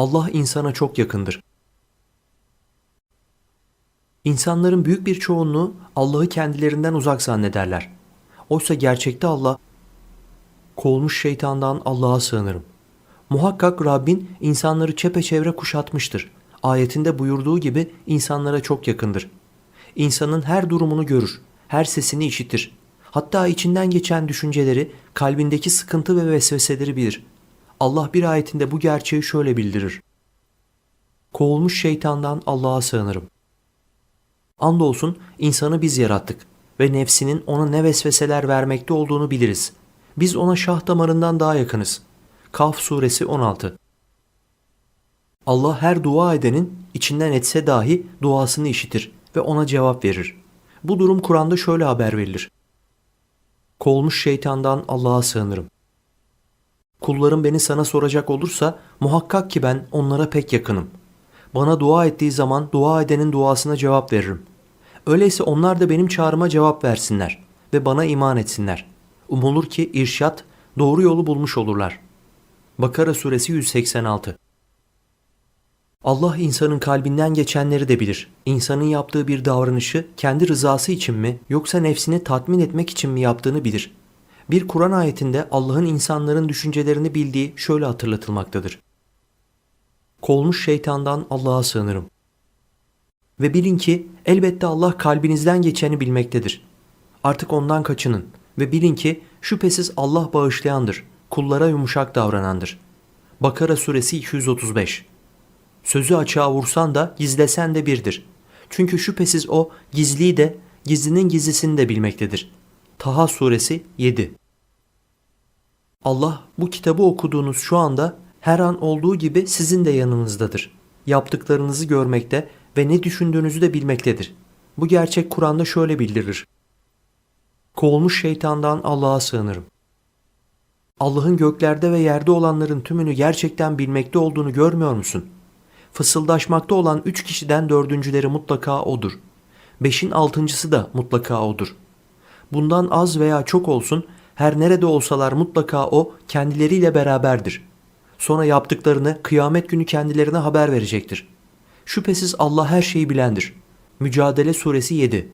Allah insana çok yakındır. İnsanların büyük bir çoğunluğu Allah'ı kendilerinden uzak zannederler. Oysa gerçekte Allah, kovulmuş şeytandan Allah'a sığınırım. Muhakkak Rabbin insanları çepeçevre kuşatmıştır. Ayetinde buyurduğu gibi insanlara çok yakındır. İnsanın her durumunu görür, her sesini işitir. Hatta içinden geçen düşünceleri, kalbindeki sıkıntı ve vesveseleri bilir. Allah bir ayetinde bu gerçeği şöyle bildirir. Kovulmuş şeytandan Allah'a sığınırım. Andolsun insanı biz yarattık ve nefsinin ona ne vesveseler vermekte olduğunu biliriz. Biz ona şah damarından daha yakınız. Kaf suresi 16 Allah her dua edenin içinden etse dahi duasını işitir ve ona cevap verir. Bu durum Kur'an'da şöyle haber verilir. Kovulmuş şeytandan Allah'a sığınırım. Kullarım beni sana soracak olursa muhakkak ki ben onlara pek yakınım. Bana dua ettiği zaman dua edenin duasına cevap veririm. Öyleyse onlar da benim çağrıma cevap versinler ve bana iman etsinler. Umulur ki irşat, doğru yolu bulmuş olurlar. Bakara suresi 186 Allah insanın kalbinden geçenleri de bilir. İnsanın yaptığı bir davranışı kendi rızası için mi yoksa nefsini tatmin etmek için mi yaptığını bilir. Bir Kur'an ayetinde Allah'ın insanların düşüncelerini bildiği şöyle hatırlatılmaktadır. Kolmuş şeytandan Allah'a sığınırım. Ve bilin ki elbette Allah kalbinizden geçeni bilmektedir. Artık ondan kaçının ve bilin ki şüphesiz Allah bağışlayandır, kullara yumuşak davranandır. Bakara suresi 235 Sözü açığa vursan da gizlesen de birdir. Çünkü şüphesiz o gizliyi de gizlinin gizlisini de bilmektedir. Taha suresi 7 Allah bu kitabı okuduğunuz şu anda her an olduğu gibi sizin de yanınızdadır. Yaptıklarınızı görmekte ve ne düşündüğünüzü de bilmektedir. Bu gerçek Kur'an'da şöyle bildirir. Kovulmuş şeytandan Allah'a sığınırım. Allah'ın göklerde ve yerde olanların tümünü gerçekten bilmekte olduğunu görmüyor musun? Fısıldaşmakta olan üç kişiden dördüncüleri mutlaka odur. Beşin altıncısı da mutlaka odur. Bundan az veya çok olsun her nerede olsalar mutlaka o kendileriyle beraberdir. Sonra yaptıklarını kıyamet günü kendilerine haber verecektir. Şüphesiz Allah her şeyi bilendir. Mücadele suresi 7